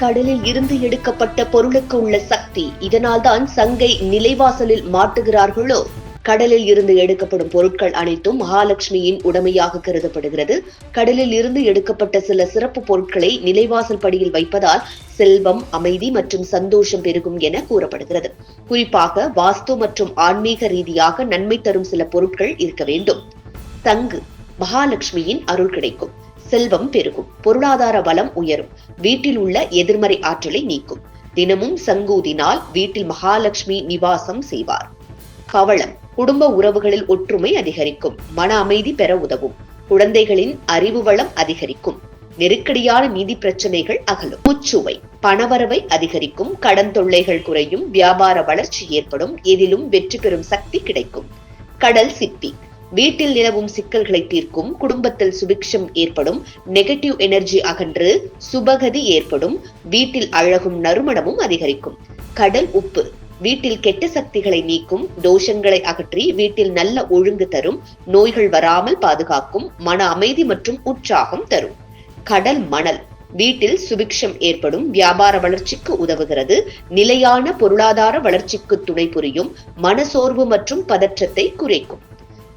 கடலில் இருந்து எடுக்கப்பட்ட பொருளுக்கு உள்ள சக்தி. இதனால்தான் சங்கை நிலைவாசலில் மாட்டுகிறார்களோ? கடலில் இருந்து எடுக்கப்படும் பொருட்கள் அனைத்தும் மகாலட்சுமியின் உடைமையாக கருதப்படுகிறது. கடலில் இருந்து எடுக்கப்பட்ட சில சிறப்பு பொருட்களை நிலைவாசல் படியில் வைப்பதால் செல்வம் அமைதி மற்றும் சந்தோஷம் பெருகும் என கூறப்படுகிறது. குறிப்பாக வாஸ்து மற்றும் ஆன்மீக ரீதியாக நன்மை தரும் சில பொருட்கள் இருக்க வேண்டும். தங்கு மகாலட்சுமியின் அருள் கிடைக்கும். செல்வம் பெருகும் பொருளாதார வளம் உயரும் வீட்டில் உள்ள எதிர்மறை ஆற்றலை நீக்கும். தினமும் சங்கூதினால் வீட்டில் மகாலட்சுமி நிவாசம் செய்வார். கவளம் குடும்ப உறவுகளில் ஒற்றுமை அதிகரிக்கும் மன அமைதி பெற உதவும் குழந்தைகளின் அறிவு வளம் அதிகரிக்கும் நெருக்கடியான நிதி பிரச்சனைகள் அகலும். முச்சுவை பணவரவை அதிகரிக்கும் கடன் தொல்லைகள் குறையும் வியாபார வளர்ச்சி ஏற்படும் எதிலும் வெற்றி பெறும் சக்தி கிடைக்கும். கடல் சிப்பி வீட்டில் நிலவும் சிக்கல்களை தீர்க்கும் குடும்பத்தில் சுபிக்ஷம் ஏற்படும் நெகட்டிவ் எனர்ஜி அகன்று சுபகதி ஏற்படும் வீட்டில் அழகும் நறுமணமும் அதிகரிக்கும். கடல் உப்பு வீட்டில் கெட்ட சக்திகளை நீக்கும் தோஷங்களை அகற்றி வீட்டில் நல்ல ஒழுங்கு தரும் நோய்கள் வராமல் பாதுகாக்கும் மன அமைதி மற்றும் உற்சாகம் தரும். கடல் மணல் வீட்டில் சுபிக்ஷம் ஏற்படும் வியாபார வளர்ச்சிக்கு உதவுகிறது நிலையான பொருளாதார வளர்ச்சிக்கு துணை புரியும் மனசோர்வு மற்றும் பதற்றத்தை குறைக்கும்.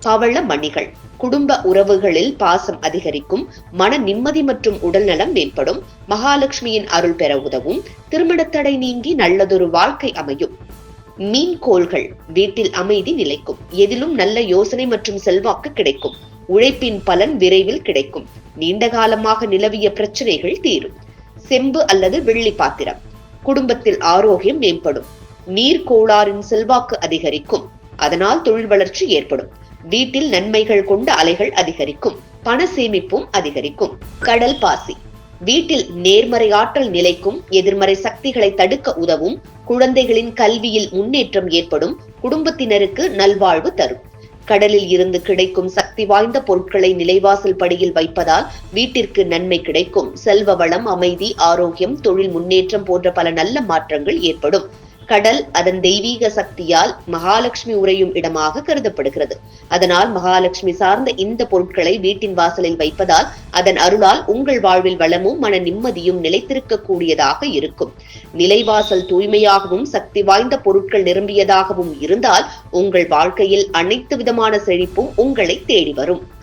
பவள மணிகள் குடும்ப உறவுகளில் பாசம் அதிகரிக்கும் மன நிம்மதி மற்றும் உடல்நலம் மேம்படும் மகாலட்சுமியின் அருள் பெற உதவும் திருமணத்தடை நீங்கி நல்லதொரு வாழ்க்கை அமையும். மீன் கோள்கள் வீட்டில் அமைதி நிலைக்கும் எதிலும் நல்ல யோசனை மற்றும் செல்வாக்கு கிடைக்கும் உழைப்பின் பலன் விரைவில் கிடைக்கும் நீண்ட காலமாக நிலவிய பிரச்சனைகள் தீரும். செம்பு அல்லது வெள்ளி பாத்திரம் குடும்பத்தில் ஆரோக்கியம் மேம்படும் நீர் கோளாறின் செல்வாக்கு அதிகரிக்கும் அதனால் தொழில் வளர்ச்சி ஏற்படும். வீட்டில் நன்மைகள் கொண்ட அலைகள் அதிகரிக்கும் பண சேமிப்பும் அதிகரிக்கும். கடல் பாசி. வீட்டில் நேர்மறை ஆற்றல் நிலைக்கும் எதிர்மறை சக்திகளை தடுக்க உதவும் குழந்தைகளின் கல்வியில் முன்னேற்றம் ஏற்படும் குடும்பத்தினருக்கு நல்வாழ்வு தரும். கடலில் இருந்து கிடைக்கும் சக்தி வாய்ந்த பொருட்களை நிலைவாசல் படியில் வைப்பதால் வீட்டிற்கு நன்மை கிடைக்கும். செல்வ வளம் அமைதி ஆரோக்கியம் தொழில் முன்னேற்றம் போன்ற பல நல்ல மாற்றங்கள் ஏற்படும். கடல் அதன் தெய்வீக சக்தியால் மகாலட்சுமி உறையும் இடமாக கருதப்படுகிறது. அதனால் மகாலட்சுமி சார்ந்த இந்த பொருட்களை வீட்டின் வாசலில் வைப்பதால் அதன் அருளால் உங்கள் வாழ்வில் வளமும் மன நிம்மதியும் நிலைத்திருக்கக்கூடியதாக இருக்கும். நிலைவாசல் தூய்மையாகவும் சக்தி வாய்ந்த பொருட்கள் நிரம்பியதாகவும் இருந்தால் உங்கள் வாழ்க்கையில் அனைத்து விதமான செழிப்பும் உங்களை தேடி வரும்.